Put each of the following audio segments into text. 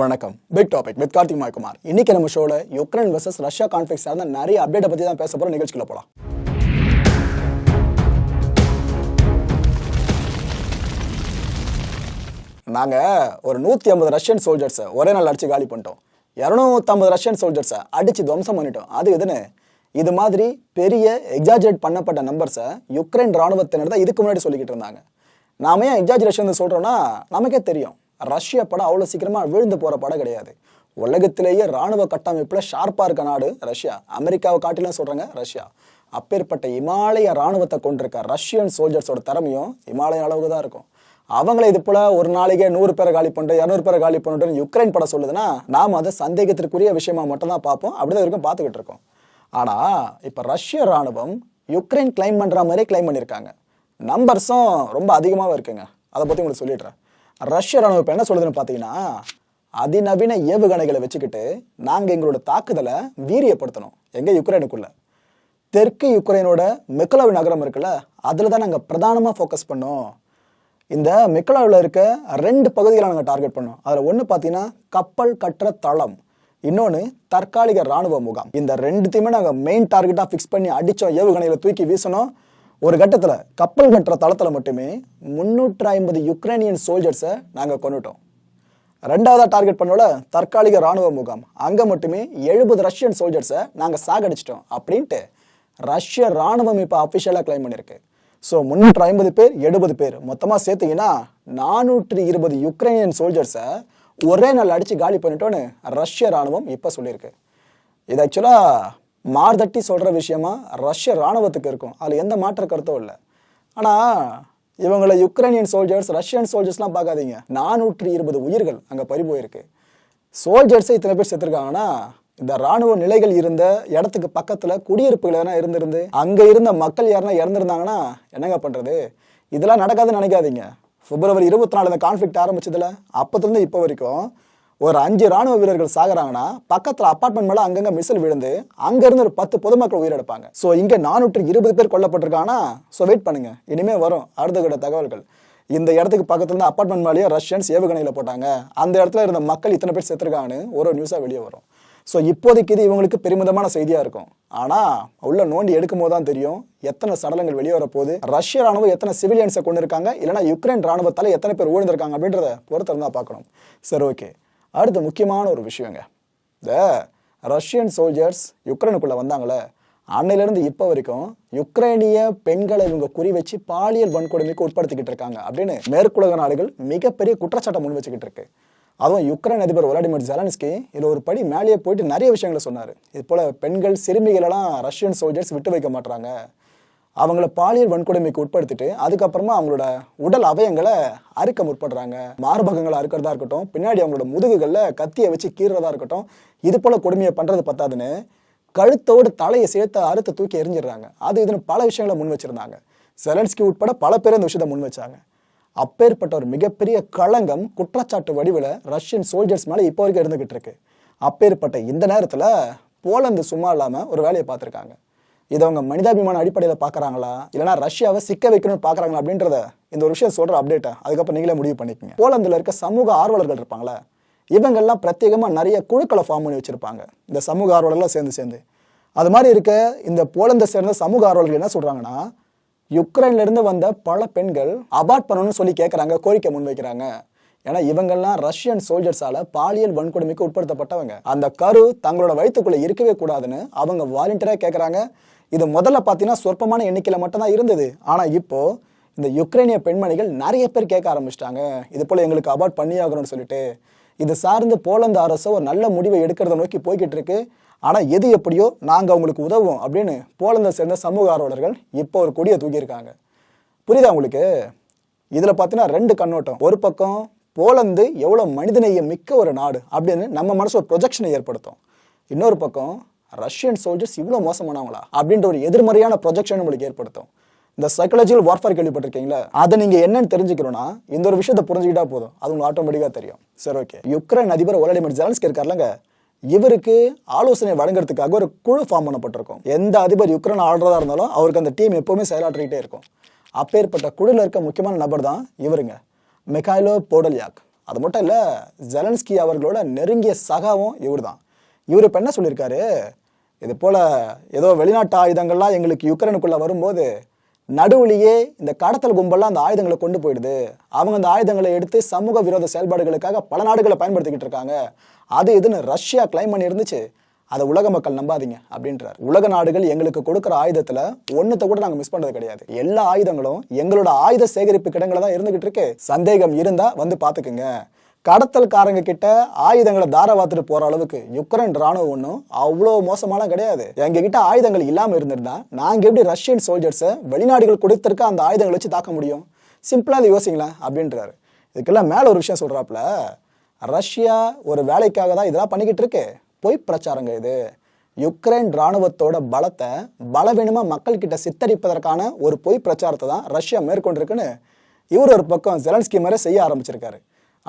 வணக்கம். Big topic with Karthik மாய்குமார். இன்னைக்கு நம்ம ஷோல யுக்ரைன் வர்சஸ் ரஷ்யா கான்ஃபிளிக் சார்ந்த நிறைய அப்டேட்டை பற்றி தான் பேச போகிறோம் நிகழ்ச்சிக்குள்ள போலாம். நாங்கள் ஒரு நூற்றி ஐம்பது ரஷ்யன் சோல்ஜர்ஸை ஒரே நாள் அடித்து காலி பண்ணிட்டோம். இரநூத்தம்பது ரஷ்யன் சோல்ஜர்ஸை அடிச்சு துவம்சம் பண்ணிட்டோம். அது எதுன்னு? இது மாதிரி பெரிய எக்ஸாஜரேட் பண்ணப்பட்ட நம்பர்ஸை யுக்ரைன் ராணுவத்தினர் தான் இதுக்கு முன்னாடி சொல்லிக்கிட்டு இருந்தாங்க. நாம ஏன் எக்ஸாஜரேஷன் சொல்கிறோன்னா நமக்கே தெரியும். ரஷ்ய படம் அவ்வளோ சீக்கிரமாக விழுந்து போகிற படம் கிடையாது. உலகத்திலேயே ராணுவ கட்டமைப்பில் ஷார்ப்பாக இருக்க நாடு ரஷ்யா. அமெரிக்காவை காட்டிலாம் சொல்கிறாங்க ரஷ்யா. அப்பேற்பட்ட இமாலய ராணுவத்தை கொண்டிருக்க ரஷ்யன் சோல்ஜர்ஸோட திறமையும் இமாலய அளவுக்கு தான் இருக்கும். அவங்கள இது போல ஒரு நாளைக்கே நூறு பேரை காலி பண்ணுற இரநூறு பேரை காலி பண்ணிட்டு யுக்ரைன் படம் சொல்லுதுன்னா நாம் அதை சந்தேகத்திற்குரிய விஷயமா மட்டும் தான் பார்ப்போம். அப்படிதான் வரைக்கும் பார்த்துக்கிட்டு இருக்கோம். ஆனால் இப்போ ரஷ்ய ராணுவம் யுக்ரைன் கிளைம் பண்ணுற மாதிரி கிளைம் பண்ணியிருக்காங்க. நம்பர்ஸும் ரொம்ப அதிகமாகவும் இருக்குங்க. அதை பற்றி உங்களுக்கு சொல்லிடுறேன். ரஷ்ய ராணுவம் இப்போ என்ன சொல்லுதுன்னு பார்த்தீங்கன்னா அதிநவீன ஏவுகணைகளை வச்சுக்கிட்டு நாங்கள் எங்களோட தாக்குதலை வீரியப்படுத்தணும். எங்கள் யுக்ரைனுக்குள்ள. தெற்கு யுக்ரைனோட மெக்கலோவ் நகரம் இருக்குல்ல அதில் தான் நாங்கள் பிரதானமாக ஃபோக்கஸ் பண்ணோம். இந்த மெக்கலாவில் இருக்க ரெண்டு பகுதிகளை நாங்கள் டார்கெட் பண்ணோம். அதில் ஒன்று பார்த்தீங்கன்னா கப்பல் கட்டுற தளம். இன்னொன்று தற்காலிக ராணுவ முகாம். இந்த ரெண்டுத்தையுமே நாங்கள் மெயின் டார்கெட்டாக ஃபிக்ஸ் பண்ணி அடித்தோம் ஏவுகணைகளை தூக்கி வீசணும் ஒரு கட்டத்தில் கப்பல் கட்டுற தளத்தில் மட்டுமே முந்நூற்று ஐம்பது யுக்ரைனியன் சோல்ஜர்ஸை நாங்கள் கொண்டுட்டோம். ரெண்டாவதாக டார்கெட் பண்ணோட தற்காலிக ராணுவ முகாம். அங்கே மட்டுமே எழுபது ரஷ்யன் சோல்ஜர்ஸை நாங்கள் சாகடிச்சிட்டோம் அப்படின்ட்டு ரஷ்ய ராணுவம் இப்போ அஃபிஷியலாக கிளைம் பண்ணியிருக்கு ஸோ முன்னூற்று ஐம்பது பேர் எழுபது பேர். மொத்தமாக சேர்த்தீங்கன்னா நானூற்றி இருபது யுக்ரைனியன் சோல்ஜர்ஸை ஒரே நாள் அடித்து காலி பண்ணிட்டோன்னு ரஷ்ய ராணுவம் இப்போ சொல்லியிருக்கு. இது ஆக்சுவலாக மார்தட்டி சொல்கிற விஷயமா ரஷ்ய ராணுவத்துக்கு இருக்கும். அதில் எந்த மாற்ற கருத்தும் இல்லை. ஆனால் இவங்களை யுக்ரைனியன் சோல்ஜர்ஸ் ரஷ்யன் சோல்ஜர்ஸ்லாம் பார்க்காதீங்க. நானூற்றி இருபது உயிர்கள் அங்கே பறி போயிருக்கு. சோல்ஜர்ஸே இத்தனை பேர் செத்துருக்காங்கன்னா இந்த ராணுவ நிலைகள் இருந்த இடத்துக்கு பக்கத்தில் குடியிருப்புகள் எதனா இருந்திருந்து அங்கே இருந்த மக்கள் யாருன்னா இறந்துருந்தாங்கன்னா என்னங்க பண்ணுறது இதெல்லாம் நடக்காதுன்னு நினைக்காதீங்க. பிப்ரவரி இருபத்தி நாலு இந்த கான்ஃபிளிக்ட் ஆரம்பிச்சதுல அப்பத்துலேருந்து இப்போ வரைக்கும் ஒரு அஞ்சு ராணுவ வீரர்கள் சாகுறாங்கன்னா பக்கத்துல அப்பார்ட்மெண்ட் மேல அங்கங்க மிசில் விழுந்து அங்கேருந்து ஒரு பத்து பொதுமக்கள் உயிரிழப்பாங்க சோ இங்க நானூற்று இருபது பேர் கொல்லப்பட்டிருக்காங்கன்னா சோ வெயிட் பண்ணுங்க. இனிமே வரும். அடுத்த கட்ட தகவல்கள். இந்த இடத்துக்கு பக்கத்துல இருந்து அப்பார்ட்மெண்ட் மேலேயே ரஷ்யன்ஸ் ஏவுகணையில போட்டாங்க. அந்த இடத்துல இருந்த மக்கள் இத்தனை பேர் செத்துருக்காங்கன்னு ஒரு நியூஸா வெளியே வரும். ஸோ இப்போதைக்கு இது இவங்களுக்கு பெருமிதமான செய்தியாக இருக்கும். ஆனால் உள்ள நோண்டி எடுக்கும் போது தான் தெரியும் எத்தனை சடலங்கள் வெளியே வரப்போகுது ரஷ்ய ராணுவம் எத்தனை சிவிலியன்ஸை கொண்டு இருக்காங்க இல்லைன்னா யுக்ரைன் ராணுவத்தால் எத்தனை பேர் ஊழ்ந்திருக்காங்க அப்படின்றத பொறுத்திருந்தா பார்க்கணும். சரி ஓகே அடுத்த முக்கியமான ஒரு விஷயங்க. இந்த ரஷ்யன் சோல்ஜர்ஸ் யுக்ரைனுக்குள்ளே வந்தாங்களே அன்னையிலேருந்து இப்போ வரைக்கும் யுக்ரைனிய பெண்களை இவங்க குறி வச்சு பாலியல் வன்கொடுமைக்கு உட்படுத்திக்கிட்டு இருக்காங்க அப்படின்னு மேற்குலக நாடுகள் மிகப்பெரிய குற்றச்சாட்டை முன் வச்சுக்கிட்டு இருக்கு. அதுவும் யுக்ரைன் அதிபர் விளாடிமிர் ஜெலன்ஸ்கி இதில் ஒரு படி மேலேயே போயிட்டு நிறைய விஷயங்களை சொன்னார். இது போல் பெண்கள் சிறுமிகளெல்லாம் ரஷ்யன் சோல்ஜர்ஸ் விட்டு வைக்க மாட்டாங்க அவங்கள பாலியல் வன்கொடுமைக்கு உட்படுத்திட்டு அதுக்கப்புறமா அவங்களோட உடல் அவயங்களை அறுக்க முற்படுறாங்க. மார்பகங்களை அறுக்கிறதா இருக்கட்டும் பின்னாடி அவங்களோட முதுகுகளில் கத்தியை வச்சு கீறுறதா இருக்கட்டும் இது போல கொடுமையை பண்றது பத்தாதுன்னு கழுத்தோடு தலையை சேர்த்து அறுத்து தூக்கி எரிஞ்சிடுறாங்க அது இதுன்னு பல விஷயங்களை முன் வச்சிருந்தாங்க. செலன்ஸ்கி உட்பட பல பேர் இந்த விஷயத்தை முன் வச்சாங்க. அப்பேற்பட்ட ஒரு மிகப்பெரிய களங்கம் குற்றச்சாட்டு வடிவில் ரஷ்யன் சோல்ஜர்ஸ் மேலே இப்போ வரைக்கும் இருந்துகிட்டு இருக்கு. அப்பேற்பட்ட இந்த நேரத்தில் போலந்து சும்மா இல்லாமல் ஒரு வேலையை பார்த்துருக்காங்க. இதை அவங்க மனிதாபிமான அடிப்படையில் பார்க்குறாங்களா? இல்லைனா ரஷ்யாவை சிக்க வைக்கணும்னு பார்க்குறாங்களா அப்படின்றத இந்த ஒரு விஷயம் சொல்கிற அப்டேட்டை அதுக்கப்புறம் நீங்களே முடிவு பண்ணிக்கோங்க. போலந்தில் இருக்க சமூக ஆர்வலர்கள் இருப்பாங்களே இவங்கெல்லாம் பிரத்யேகமாக நிறைய குழுக்களை ஃபார்ம் பண்ணி வச்சுருப்பாங்க. இந்த சமூக ஆர்வலர்கள்லாம் சேர்ந்து சேர்ந்து. அது மாதிரி இருக்க இந்த போலந்தை சேர்ந்த சமூக ஆர்வலர்கள் என்ன சொல்கிறாங்கன்னா யுக்ரைன்லேருந்து வந்த பல பெண்கள் அபார்ட் பண்ணணும்னு சொல்லி கேட்குறாங்க கோரிக்கை முன்வைக்கிறாங்க. ஏன்னா இவங்கெல்லாம் ரஷ்யன் சோல்ஜர்ஸால பாலியல் வன்கொடுமைக்கு உட்படுத்தப்பட்டவங்க. அந்த கரு தங்களோட வயிற்றுக்குள்ளே இருக்கவே கூடாதுன்னு அவங்க வாலண்டியராக கேட்குறாங்க இது முதல்ல பார்த்தீங்கன்னா சொற்பமான எண்ணிக்கையில் மட்டும்தான் இருந்தது. ஆனால் இப்போ இந்த யுக்ரைனிய பெண்மணிகள் நிறைய பேர் கேட்க ஆரம்பிச்சிட்டாங்க. இது போல் எங்களுக்கு அவார்ட் பண்ணியாகணும்னு சொல்லிட்டு. இது சார்ந்து போலந்து அரசு ஒரு நல்ல முடிவை எடுக்கிறத நோக்கி போய்கிட்டு இருக்கு ஆனால் எது எப்படியோ நாங்கள் அவங்களுக்கு உதவுவோம் அப்படின்னு போலந்தை சேர்ந்த சமூக ஆர்வலர்கள் இப்போ ஒரு கொடியை தூக்கியிருக்காங்க. புரியுதா உங்களுக்கு? இதில் பார்த்தீங்கன்னா ரெண்டு கண்ணோட்டம். ஒரு பக்கம் போலந்து எவ்வளோ மனிதநேயம் மிக்க ஒரு நாடு அப்படின்னு நம்ம மனசு ஒரு ப்ரொஜெக்ஷனை ஏற்படுத்தும். இன்னொரு பக்கம் ரஷ்யன் சோல்ஜர்ஸ் இவ்வளோ மோசமானவங்களா? அப்படின்ற ஒரு எதிர்மறையான ப்ரொஜெக்ஷன் உங்களுக்கு ஏற்படுத்தும். இந்த சைக்காலஜிக்கல் வார்ஃபேர் கேள்விப்பட்டிருக்கீங்களா? அதை நீங்கள் என்னன்னு தெரிஞ்சுக்கணும்னா இந்த ஒரு விஷயத்தை புரிஞ்சுக்கிட்டா போதும். அது உங்களுக்கு ஆட்டோமேட்டிக்காக தெரியும். சரி ஓகே யுக்ரைன் அதிபர் ஒலடிமிர் ஜெலன்ஸ்கி இருக்கார்லங்க இவருக்கு ஆலோசனை வழங்குறதுக்காக ஒரு குழு ஃபார்ம் பண்ணப்பட்டிருக்கும். எந்த அதிபர் யுக்ரைன் ஆள்றதா இருந்தாலும் அவருக்கு அந்த டீம் எப்போவுமே செயலாற்றிக்கிட்டே இருக்கும். அப்பேற்பட்ட குழுவில் இருக்க முக்கியமான நபர் தான் இவருங்க. மெக்காயிலோ போடல்யாக் அது மட்டும் இல்லை ஜெலன்ஸ்கி அவர்களோட நெருங்கிய சகாவும் இவர் தான் இவர் இப்போ என்ன சொல்லியிருக்காரு? இது போல் ஏதோ வெளிநாட்டு ஆயுதங்கள்லாம் எங்களுக்கு யுக்ரைனுக்குள்ளே வரும்போது நடுவுலையே இந்த கடத்தல் கும்பல்லாம் அந்த ஆயுதங்களை கொண்டு போயிடுது. அவங்க அந்த ஆயுதங்களை எடுத்து சமூக விரோத செயல்பாடுகளுக்காக பல நாடுகளை பயன்படுத்திக்கிட்டு இருக்காங்க. அது இதுன்னு ரஷ்யா கிளைம் பண்ணி இருந்துச்சு அதை உலக மக்கள் நம்பாதீங்க அப்படின்றார். உலக நாடுகள் எங்களுக்கு கொடுக்குற ஆயுதத்தில் ஒன்றத்தை கூட நாங்கள் மிஸ் பண்ணுறது கிடையாது. எல்லா ஆயுதங்களும் எங்களோட ஆயுத சேகரிப்பு கிடங்களை தான் இருந்துகிட்டு இருக்கு. சந்தேகம் இருந்தால் வந்து பார்த்துக்குங்க கடத்தல்காரங்க கிட்ட ஆயுதங்களை தாரவாத்துட்டு போற அளவுக்கு யுக்ரைன் ராணுவம் ஒன்றும் அவ்வளோ மோசமாலாம் கிடையாது. எங்க கிட்ட ஆயுதங்கள் இல்லாமல் இருந்திருந்தா நாங்க எப்படி ரஷ்யன் சோல்ஜர்ஸை வெளிநாடுகள் கொடுத்திருக்க அந்த ஆயுதங்களை வச்சு தாக்க முடியும்? சிம்பிளாக அதை யோசிங்களேன் அப்படின்றாரு. இதுக்கெல்லாம் மேலே ஒரு விஷயம் சொல்கிறாப்புல ரஷ்யா ஒரு வேலைக்காக தான் இதெல்லாம் பண்ணிக்கிட்டு இருக்கு. பொய் பிரச்சாரங்க இது. யுக்ரைன் ராணுவத்தோட பலத்தை பலவீனமாக மக்கள் கிட்ட சித்தரிப்பதற்கான ஒரு பொய் பிரச்சாரத்தை தான் ரஷ்யா மேற்கொண்டிருக்குன்னு இவர் ஒரு பக்கம் ஜெலன்ஸ்கி மாதிரி செய்ய ஆரம்பிச்சிருக்காரு.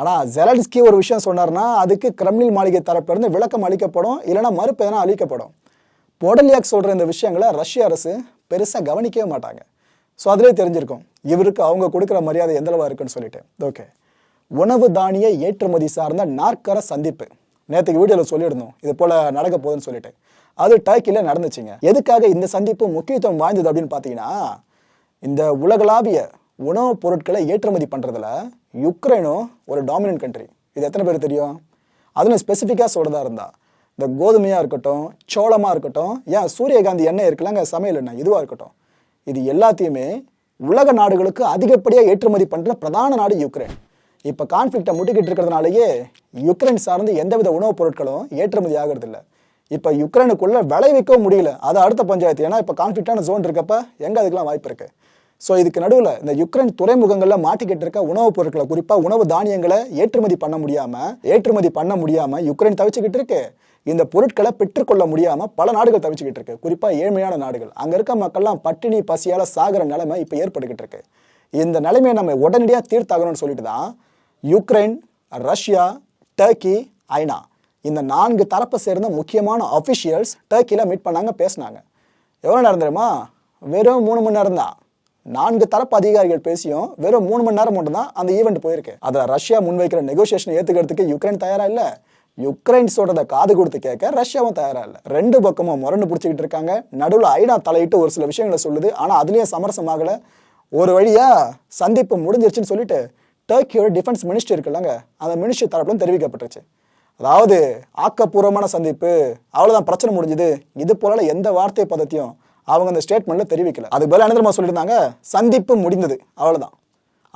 ஆனால் ஜெலன்ஸ்கி ஒரு விஷயம் சொன்னார்னா அதுக்கு கிரெம்லின் மாளிகை தரப்பிலிருந்து விளக்கம் அளிக்கப்படும் இல்லைன்னா மறுப்பு எதனா அளிக்கப்படும். போடலியாக் சொல்கிற இந்த விஷயங்களை ரஷ்ய அரசு பெருசாக கவனிக்கவே மாட்டாங்க. ஸோ அதிலே தெரிஞ்சிருக்கும். இவருக்கு அவங்க கொடுக்குற மரியாதை எந்தளவாக இருக்குன்னு சொல்லிட்டு. ஓகே உணவு தானிய ஏற்றுமதி சார்ந்த நாற்கர சந்திப்பு. நேற்றுக்கு வீடியோவில் சொல்லியிருந்தோம். இது போல் நடக்க போகுதுன்னு சொல்லிட்டு. அது டர்க்கியில் நடந்துச்சுங்க. எதுக்காக இந்த சந்திப்பு முக்கியத்துவம் வாய்ந்தது அப்படின்னு பார்த்தீங்கன்னா இந்த உலகளாவிய உணவுப் பொருட்களை ஏற்றுமதி பண்ணுறதுல யுக்ரைனும் ஒரு டாமினன்ட் கண்ட்ரி இது எத்தனை பேர் தெரியும்? அதில் ஸ்பெசிஃபிக்காக சொல்கிறதா இருந்தால் இந்த கோதுமையாக இருக்கட்டும் சோளமாக இருக்கட்டும் ஏன் சூரியகாந்தி எண்ணெய் இருக்குல்லங்க சமையல் எண்ணெய் இதுவாக இருக்கட்டும். இது எல்லாத்தையுமே உலக நாடுகளுக்கு அதிகப்படியாக ஏற்றுமதி பண்ணுற பிரதான நாடு யுக்ரைன். இப்போ கான்ஃப்ளிக்டை முட்டிக்கிட்டு இருக்கிறதுனாலயே யுக்ரைன் சார்ந்து எந்தவித உணவுப் பொருட்களும் ஏற்றுமதி ஆகிறதில்ல. இப்போ யுக்ரைனுக்குள்ளே விளைவிக்கவும் முடியல. அது அடுத்த பஞ்சாயத்து. ஏன்னா இப்போ கான்ஃப்ளிக்டான ஜோன் இருக்கப்ப எங்கே அதுக்கெல்லாம் வாய்ப்பு இருக்குது ஸோ இதுக்கு நடுவில் இந்த யுக்ரைன் துறைமுகங்களில் மாட்டிக்கிட்டு இருக்க உணவுப் பொருட்களை குறிப்பாக உணவு தானியங்களை ஏற்றுமதி பண்ண முடியாமல் ஏற்றுமதி பண்ண முடியாமல் யுக்ரைன் தவிச்சுக்கிட்டு இருக்கு. இந்த பொருட்களை பெற்றுக்கொள்ள முடியாமல் பல நாடுகள் தவிச்சுக்கிட்டு இருக்கு. குறிப்பாக ஏழ்மையான நாடுகள். அங்கே இருக்க மக்கள்லாம் பட்டினி பசியால் சாகிற நிலைமை இப்போ ஏற்பட்டுக்கிட்டு இருக்கு. இந்த நிலைமையை நம்ம உடனடியாக தீர்த்தாகணும்னு சொல்லிட்டு தான் யுக்ரைன் ரஷ்யா டர்க்கி ஐநா இந்த நான்கு தரப்பை சேர்ந்த முக்கியமான அஃபிஷியல்ஸ் டர்க்கியில் மீட் பண்ணாங்க பேசினாங்க. எவ்வளோ நேரம் தெரியுமா? வெறும் மூணு மணி நேரம் தான் நான்கு தரப்பு அதிகாரிகள் பேசியும் வெறும் மூணு மணி நேரம் மட்டும் தான் அந்த ஈவெண்ட் போயிருக்கு. அதை ரஷ்யா முன்வைக்கிற நெகோசியேஷன் ஏற்றுக்கிறதுக்கு யுக்ரைன் தயாரா இல்ல? யுக்ரைன் சொல்றதை காது கொடுத்து கேட்க ரஷ்யாவும் தயாரா இல்ல. ரெண்டு பக்கமும் முரண்டு பிடிச்சிக்கிட்டு இருக்காங்க. நடுவில் ஐநா தலையிட்டு ஒரு சில விஷயங்களை சொல்லுது. ஆனா அதுலயும் சமரசமாகல ஒரு வழியா சந்திப்பு முடிஞ்சிருச்சுன்னு சொல்லிட்டு டர்க்கியோட டிஃபென்ஸ் மினிஸ்டர் இருக்குல்லங்க அந்த மினிஸ்டர் தரப்புல தெரிவிக்கப்பட்டுருச்சு. அதாவது ஆக்கப்பூர்வமான சந்திப்பு அவ்வளவுதான் பிரச்சனை முடிஞ்சுது. இது போல எந்த வார்த்தை பதத்தையும் அவங்க அந்த ஸ்டேட்மெண்ட்ல தெரிவிக்கல. அதுக்கு பதிலா என்ன தெரியுமா சொல்லியிருந்தாங்க? சந்திப்பு முடிந்தது. அவ்வளோதான்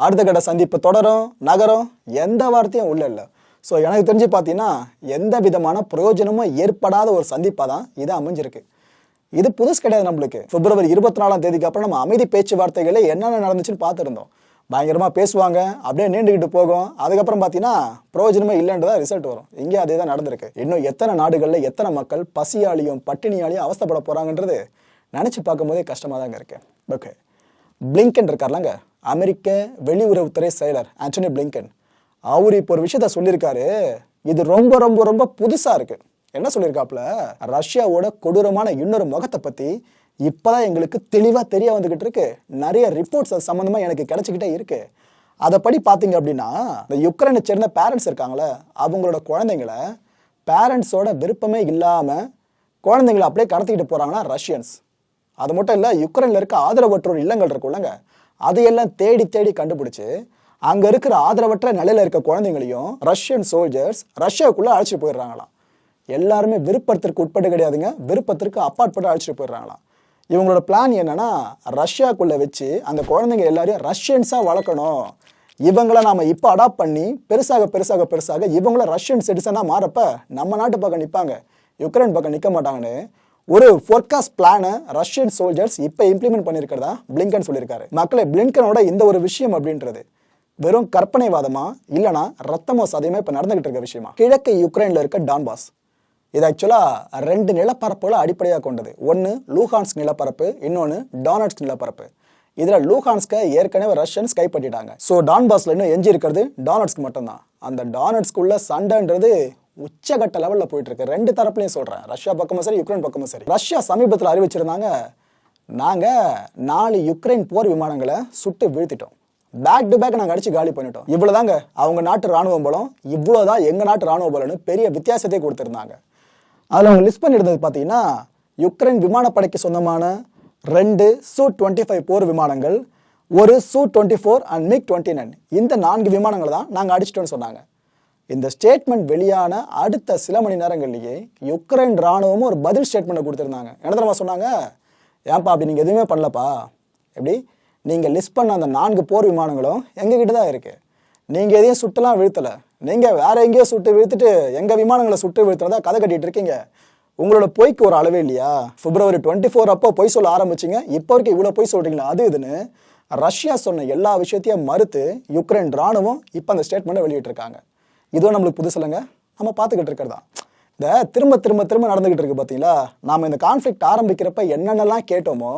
அடுத்த கட்ட சந்திப்பு தொடரும் நகரும் எந்த வார்த்தையும் உள்ள இல்லை. ஸோ எனக்கு தெரிஞ்சு பார்த்தீங்கன்னா எந்த விதமான பிரயோஜனமும் ஏற்படாத ஒரு சந்திப்பாக தான் இது அமைஞ்சிருக்கு. இது புதுசு கிடையாது நம்மளுக்கு. பிப்ரவரி இருபத்தி நாலாம் தேதிக்கு அப்புறம் நம்ம அமைதி பேச்சுவார்த்தைகளை என்னென்ன நடந்துச்சுன்னு பார்த்துருந்தோம். பயங்கரமாக பேசுவாங்க அப்படியே நீண்டுக்கிட்டு போகும். அதுக்கப்புறம் பார்த்தீங்கன்னா பிரயோஜனமே இல்லைன்றதா ரிசல்ட் வரும். இங்கே அதே தான் நடந்திருக்கு. இன்னும் எத்தனை நாடுகளில் எத்தனை மக்கள் பசியாலையும் பட்டினியாலையும் அவஸ்தப்பட போகிறாங்கன்றது நினச்சி பார்க்கும்போதே கஷ்டமாக தாங்க இருக்கு. Okay Blinken இருக்கார்லாங்க. அமெரிக்க வெளியுறவுத்துறை செயலர் ஆண்டனி பிளிங்கன் அவர் இப்போ ஒரு விஷயத்த சொல்லியிருக்காரு. இது ரொம்ப ரொம்ப ரொம்ப புதுசாக இருக்குது என்ன சொல்லியிருக்காப்புல? ரஷ்யாவோட கொடூரமான இன்னொரு முகத்தை பற்றி இப்போதான் எங்களுக்கு தெளிவாக தெரிய வந்துக்கிட்டு இருக்கு. நிறைய ரிப்போர்ட்ஸ் அது சம்மந்தமாக எனக்கு கிடைச்சிக்கிட்டே இருக்கு. அதை படி பார்த்தீங்க அப்படின்னா இந்த யுக்ரைனை சேர்ந்த பேரண்ட்ஸ் இருக்காங்களே அவங்களோட குழந்தைங்களை பேரண்ட்ஸோட விருப்பமே இல்லாமல் குழந்தைங்களை அப்படியே கடத்திக்கிட்டு போகிறாங்கன்னா ரஷ்யன்ஸ் அது மட்டும் இல்லை யுக்ரைனில் இருக்க ஆதரவற்றோர் இல்லங்கள் இருக்குல்லங்க அதையெல்லாம் தேடி தேடி கண்டுபிடிச்சு அங்கே இருக்கிற ஆதரவற்ற நிலையில் இருக்க குழந்தைங்களையும் ரஷ்யன் சோல்ஜர்ஸ் ரஷ்யாவுக்குள்ளே அழைச்சிட்டு போயிடுறாங்களாம். எல்லாருமே விருப்பத்திற்கு உட்பட்டு கிடையாதுங்க. விருப்பத்திற்கு அப்பாற்பட்டு அழைச்சிட்டு போயிடுறாங்களாம். இவங்களோட பிளான் என்னன்னா ரஷ்யாக்குள்ளே வச்சு அந்த குழந்தைங்க எல்லாரையும் ரஷ்யன்ஸாக வளர்க்கணும். இவங்கள நாம் இப்போ அடாப்ட் பண்ணி பெருசாக பெருசாக பெருசாக இவங்கள ரஷ்யன் சிட்டிசனாக மாறப்ப நம்ம நாட்டு பக்கம் நிற்பாங்க யுக்ரைன் பக்கம் நிற்க மாட்டாங்கன்னு ஒரு ஃபோர்காஸ்ட் பிளானை ரஷ்யன் சோல்ஜர்ஸ் இப்போ இம்ப்ளிமெண்ட் பண்ணியிருக்கிறதா? பிளிங்கன் சொல்லியிருக்காரு. மக்களை பிளிங்கனோட இந்த ஒரு விஷயம் அப்படின்றது வெறும் கற்பனைவாதமா? இல்லைனா ரத்தமோ சதையுமே இப்போ நடந்துகிட்டு இருக்க விஷயமா? கிழக்கு யுக்ரைனில் இருக்க டான்பாஸ் இது ஆக்சுவலாக ரெண்டு நிலப்பரப்புகளை அடிப்படையாக கொண்டது. ஒன்று லூஹான்ஸ்க் நிலப்பரப்பு இன்னொன்று டானட்ஸ்க் நிலப்பரப்பு. இதில் லூஹான்ஸ்கை ஏற்கனவே ரஷ்யன்ஸ் கைப்பற்றிட்டாங்க. ஸோ டான்பாஸில் இன்னும் எஞ்சி இருக்கிறது டானட்ஸ்க்கு மட்டும்தான். அந்த டானட்ஸ்குள்ள சண்டைன்றது உச்சகட்ட லெவலில் போயிட்டு இருக்கு. ரெண்டு தரப்புலையும் சொல்கிறேன் ரஷ்யா பக்கமும் சரி யுக்ரைன் பக்கமும் சரி. ரஷ்யா சமீபத்தில் அறிவிச்சிருந்தாங்க நாங்கள் நாலு யுக்ரைன் போர் விமானங்களை சுட்டு வீழ்த்திட்டோம். பேக் டு பேக் நாங்கள் அடிச்சு காலி பண்ணிட்டோம். இவ்வளோதாங்க அவங்க நாட்டு ராணுவ பலம் இவ்வளோதான் எங்கள் நாட்டு ராணுவ பலம்னு பெரிய வித்தியாசத்தை கொடுத்துருந்தாங்க. அதில் அவங்க லிஸ்ட் பண்ணியிருந்தது பார்த்தீங்கன்னா யுக்ரைன் விமானப்படைக்கு சொந்தமான ரெண்டு சூ டுவெண்ட்டி ஃபைவ் போர் விமானங்கள் ஒரு Su twenty four and MiG twenty nine இந்த நான்கு விமானங்களை தான் நாங்கள் அடிச்சிட்டோம்னு சொன்னாங்க. இந்த ஸ்டேட்மெண்ட் வெளியான அடுத்த சில மணி நேரங்கள்லேயே யுக்ரைன் ராணுவமும் ஒரு பதில் ஸ்டேட்மெண்ட்டை கொடுத்துருந்தாங்க. என்ன தெரியுமா சொன்னாங்க? ஏன்பா அப்படி நீங்கள் எதுவுமே பண்ணலப்பா? எப்படி? நீங்கள் லிஸ்ட் பண்ண அந்த நான்கு போர் விமானங்களும் எங்ககிட்ட தான் இருக்குது நீங்கள் எதையும் சுட்டுலாம் வீழ்த்தலை. நீங்கள் வேற எங்கேயோ சுட்டு வீழ்த்துட்டு எங்கள் விமானங்களை சுட்டு வீழ்த்துறதா கதை கட்டிகிட்டு இருக்கீங்க. உங்களோட பொய்க்கு ஒரு அளவே இல்லையா? பிப்ரவரி டுவெண்ட்டி ஃபோர் அப்போ பொய் சொல்ல ஆரம்பிச்சிங்க. இப்போ வரைக்கும் இவ்வளோ பொய் சொல்கிறீங்களா அது இதுன்னு ரஷ்யா சொன்ன எல்லா விஷயத்தையும் மறுத்து யுக்ரைன் ராணுவம் இப்போ அந்த ஸ்டேட்மெண்ட்டை வெளியிட்டிருக்காங்க. இதோ நம்மளுக்கு புதுசு இல்லைங்க. நம்ம பார்த்துக்கிட்டு இருக்கிறதா? இந்த திரும்ப திரும்ப திரும்ப நடந்துக்கிட்டு இருக்கு பார்த்தீங்களா? நாம் இந்த கான்ஃப்ளிக்ட் ஆரம்பிக்கிறப்ப என்னென்னலாம் கேட்டோமோ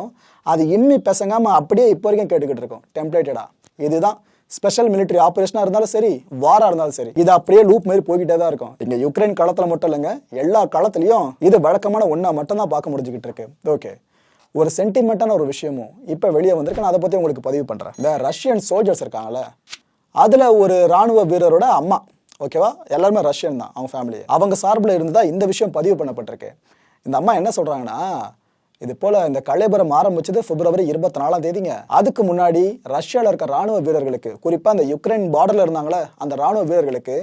அது இன்னி பேசங்காமல் அப்படியே இப்போ வரைக்கும் கேட்டுக்கிட்டு இருக்கோம். டெம்ப்ளேட்டடா இதுதான். ஸ்பெஷல் மிலிட்டரி ஆப்ரேஷனாக இருந்தாலும் சரி வாரா இருந்தாலும் சரி இது அப்படியே லூப் மாதிரி போய்கிட்டே தான் இருக்கும். இங்கே யுக்ரைன் களத்தில் மட்டும் இல்லைங்க. எல்லா களத்துலையும் இது வழக்கமான ஒன்றா மட்டும்தான் பார்க்க முடிஞ்சுக்கிட்டு இருக்கு. ஓகே ஒரு சென்டிமெண்ட்டான ஒரு விஷயமும் இப்போ வெளியே வந்திருக்கு. நான் அதை பற்றி உங்களுக்கு பதிவு பண்ணுறேன் இந்த ரஷ்யன் சோல்ஜர்ஸ் இருக்காங்கல்ல அதில் ஒரு ராணுவ வீரரோட அம்மா. ஓகேவா எல்லாருமே ரஷ்யன் தான் அவங்க ஃபேமிலி அவங்க சார்பில் இருந்து தான் இந்த விஷயம் பதிவு பண்ணப்பட்டிருக்கு. இந்த அம்மா என்ன சொல்கிறாங்கன்னா இது போல் இந்த கலைபுரம் ஆரம்பிச்சது பிப்ரவரி இருபத்தி நாலாம் தேதிங்க. அதுக்கு முன்னாடி ரஷ்யாவில் இருக்க ராணுவ வீரர்களுக்கு குறிப்பாக அந்த யுக்ரைன் பார்டரில் இருந்தாங்களே அந்த ராணுவ வீரர்களுக்கு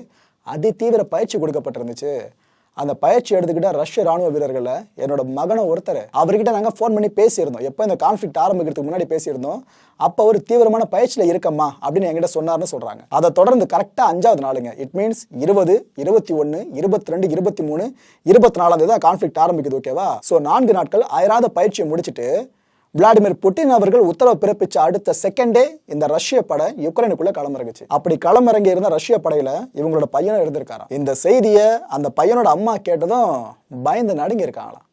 அதி தீவிர பயிற்சி கொடுக்கப்பட்டிருந்துச்சு. அந்த பயிற்சி எடுத்துக்கிட்ட ரஷ்ய ராணுவ வீரர்களை என்னோட மகனை ஒருத்தர் அவர்கிட்ட நாங்கள் ஃபோன் பண்ணி பேசியிருந்தோம். எப்போ இந்த கான்ஃப்ளிக்ட் ஆரம்பிக்கிறதுக்கு முன்னாடி பேசியிருந்தோம். அப்போ ஒரு தீவிரமான பயிற்சியில் இருக்கம்மா அப்படின்னு என்கிட்ட சொன்னார்னு சொல்கிறாங்க அதை தொடர்ந்து கரெக்டாக அஞ்சாவது நாளுங்க. இட் மீன்ஸ் இருபது இருபத்தி ஒன்று இருபத்தி ரெண்டு இருபத்தி மூணு இருபத்தி நாலாம் தேதி தான் கான்ஃப்ளிக்ட் ஆரம்பிக்குது ஓகேவா ஸோ நான்கு நாட்கள் அயராத பயிற்சியை முடிச்சுட்டு விளாடிமிர் புட்டின் அவர்கள் உத்தரவு பிறப்பிச்ச அடுத்த செகண்டே இந்த ரஷ்ய படை யுக்ரைனுக்குள்ள களமிறங்குச்சு. அப்படி களமிறங்கி இருந்த ரஷ்ய படையில இவங்களோட பையனும் இருந்திருக்காராம் இந்த செய்தியை அந்த பையனோட அம்மா கேட்டதும் பயந்து நடுங்கி இருக்காங்களாம்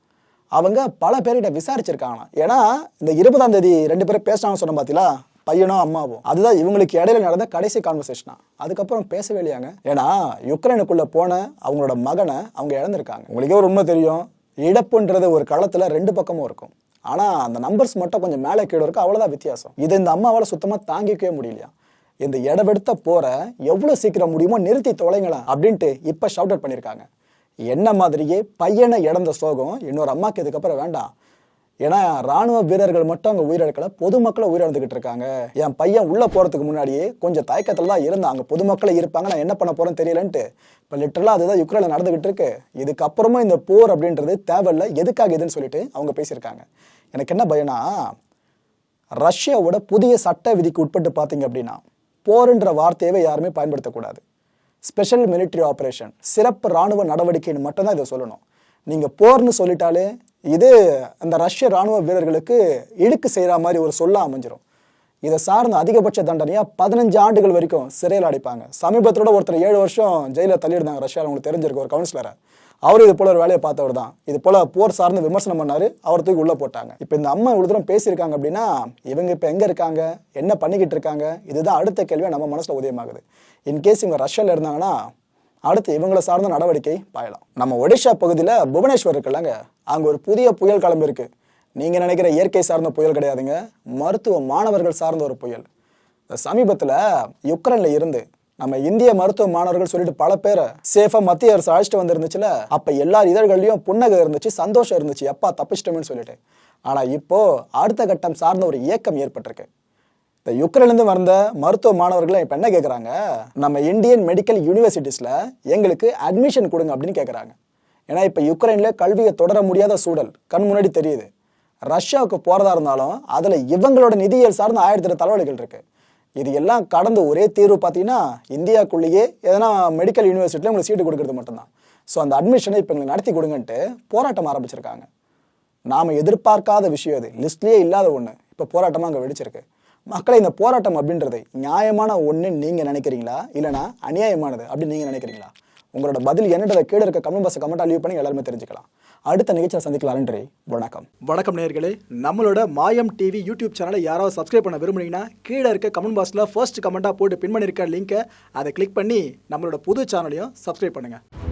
அவங்க பல பேர்கிட்ட விசாரிச்சிருக்காங்களாம். ஏன்னா இந்த இருபதாம் தேதி ரெண்டு பேரும் பேசினாங்க சொன்ன பார்த்தீங்களா பையனும் அம்மாவும். அதுதான் இவங்களுக்கு இடையில நடந்த கடைசி கான்வர்சேஷனா அதுக்கப்புறம் பேசவே இல்லையாங்க. ஏன்னா யுக்ரைனுக்குள்ள போன அவங்களோட மகனை அவங்க இழந்திருக்காங்க. உங்களுக்கே ஒரு உண்மை தெரியும். இழப்புன்றது ஒரு களத்துல ரெண்டு பக்கமும் இருக்கும். ஆனால் அந்த நம்பர்ஸ் மட்டும் கொஞ்சம் மேலே கீழே இருக்கு அவ்வளோதான் வித்தியாசம். இது இந்த அம்மாவால் சுத்தமாக தாங்கிக்கவே முடியலையா? இந்த இடவெடுத்த போற எவ்வளோ சீக்கிரம் முடியுமோ நிறுத்தி தொலைங்களா அப்படின்ட்டு இப்போ ஷவுட் அவுட் பண்ணியிருக்காங்க என்ன மாதிரியே பையனை இழந்த சோகம் இன்னொரு அம்மாக்கு இதுக்கப்புறம் வேண்டாம். ஏன்னா ராணுவ வீரர்கள் மட்டும் அங்கே உயிரிழக்கல பொதுமக்களை உயிரிழந்துகிட்டு இருக்காங்க. என் பையன் உள்ள போறதுக்கு முன்னாடியே கொஞ்சம் தயக்கத்தில் தான் இருந்தாங்க பொதுமக்களை இருப்பாங்க நான் என்ன பண்ண போறேன்னு தெரியலன்ட்டு. இப்போ லிட்டரலாக அதுதான் யுக்ரைனில் நடந்துகிட்டு இருக்கு. இதுக்கப்புறமும் இந்த போர் அப்படின்றது தேவையில்லை எதுக்காக இதுன்னு சொல்லிட்டு அவங்க பேசியிருக்காங்க. எனக்கு என்ன பயம்னா ரஷ்யாவோட புதிய சட்ட விதிக்கு உட்பட்டு பார்த்தீங்க அப்படின்னா போர்ன்ற வார்த்தையவே யாருமே பயன்படுத்தக்கூடாது. ஸ்பெஷல் மிலிட்டரி ஆப்ரேஷன் சிறப்பு ராணுவ நடவடிக்கைன்னு மட்டும்தான் இதை சொல்லணும். நீங்கள் போர்னு சொல்லிட்டாலே இது அந்த ரஷ்ய ராணுவ வீரர்களுக்கு இழுக்கு செய்கிற மாதிரி ஒரு சொல்ல அமைஞ்சிரும். இதை சார்ந்த அதிகபட்ச தண்டனையாக பதினஞ்சு ஆண்டுகள் வரைக்கும் சிறையில் அடைப்பாங்க. சமீபத்தோட ஒருத்தர் ஏழு வருஷம் ஜெயிலில் தள்ளியிருந்தாங்க ரஷ்யாவில் உங்களுக்கு தெரிஞ்சிருக்கு ஒரு கவுன்சிலரை அவரும் இது போல ஒரு வேலையை பார்த்தவர் தான். இது போல போர் சார்ந்து விமர்சனம் பண்ணாரு. அவர் தூக்கி உள்ள போட்டாங்க. இப்போ இந்த அம்மா இவ்வளவு தூரம் பேசியிருக்காங்க அப்படின்னா இவங்க இப்போ எங்க இருக்காங்க? என்ன பண்ணிக்கிட்டு இருக்காங்க? இதுதான் அடுத்த கேள்வியை நம்ம மனசுல உதயமாகுது. இன்கேஸ் இவங்க ரஷ்யால இருந்தாங்கன்னா அடுத்து இவங்களை சார்ந்த நடவடிக்கை பாயலாம். நம்ம ஒடிஷா பகுதியில் புவனேஸ்வர் இருக்குல்லங்க. அங்கே ஒரு புதிய புயல் கிளம்பு இருக்கு. நீங்க நினைக்கிற இயற்கை சார்ந்த புயல் கிடையாதுங்க. மருத்துவ மாணவர்கள் சார்ந்த ஒரு புயல். சமீபத்தில் யுக்ரைனில் இருந்து நம்ம இந்திய மருத்துவ மாணவர்கள் சொல்லிட்டு பல பேரை சேஃபா மத்திய அரசு அழைச்சிட்டு வந்திருந்துச்சுல. அப்ப எல்லா இதழ்கள்லயும் புன்னகை இருந்துச்சு சந்தோஷம் இருந்துச்சு. எப்பா தப்பிச்சிட்டோம்னு சொல்லிட்டு. ஆனா இப்போ அடுத்த கட்டம் சார்ந்த ஒரு இயக்கம் ஏற்பட்டிருக்கு. இந்த யுக்ரைன்லேருந்து வந்த மருத்துவ மாணவர்களை இப்போ என்ன கேட்குறாங்க நம்ம இந்தியன் மெடிக்கல் யூனிவர்சிட்டிஸில் எங்களுக்கு அட்மிஷன் கொடுங்க அப்படின்னு கேட்குறாங்க ஏன்னா இப்போ யுக்ரைனில் கல்வியை தொடர முடியாத சூழல் கண் முன்னாடி தெரியுது. ரஷ்யாவுக்கு போகிறதா இருந்தாலும் அதில் இவங்களோட நிதியியல் சார்ந்த ஆயிரத்தி எட்டு தலைவலிகள் இருக்குது இது எல்லாம் கடந்து ஒரே தீர்வு பார்த்தீங்கன்னா இந்தியாக்குள்ளேயே எதனா மெடிக்கல் யூனிவர்சிட்டியில் உங்களுக்கு சீட்டு கொடுக்கறது மட்டும்தான். ஸோ அந்த அட்மிஷனை இப்போ எங்களுக்கு நடத்தி கொடுங்கன்ட்டு போராட்டம் ஆரம்பிச்சிருக்காங்க. நாம் எதிர்பார்க்காத விஷயம் அது. லிஸ்ட்லேயே இல்லாத ஒன்று இப்போ போராட்டமாக அங்கே வெடிச்சிருக்கு. மக்களை இந்த போராட்டம் அப்படின்றது நியாயமான ஒன்று நீங்கள் நினைக்கிறீங்களா? இல்லைனா அநியாயமானது அப்படின்னு நீங்கள் நினைக்கிறீங்களா? உங்களோட பதில் என்னன்றதை கீழே இருக்க கமெண்ட் பாக்ஸ் கமெண்ட்டாக லீவ் பண்ணி எல்லாருமே தெரிஞ்சுக்கலாம். அடுத்த நிகழ்ச்சியில் சந்திக்கலாம். நன்றி. வணக்கம். வணக்கம் நேர்களே நம்மளோட மாயம் டிவி யூடியூப் சேனலை யாராவது சப்ஸ்கிரைப் பண்ண விரும்புனீங்கன்னா கீழே இருக்க கமெண்ட் பாக்ஸில் ஃபர்ஸ்ட் கமெண்ட்டாக போட்டு பின் பண்ணியிருக்க லிங்க்கை அதை கிளிக் பண்ணி நம்மளோட புது சேனலையும் சப்ஸ்கிரைப் பண்ணுங்கள்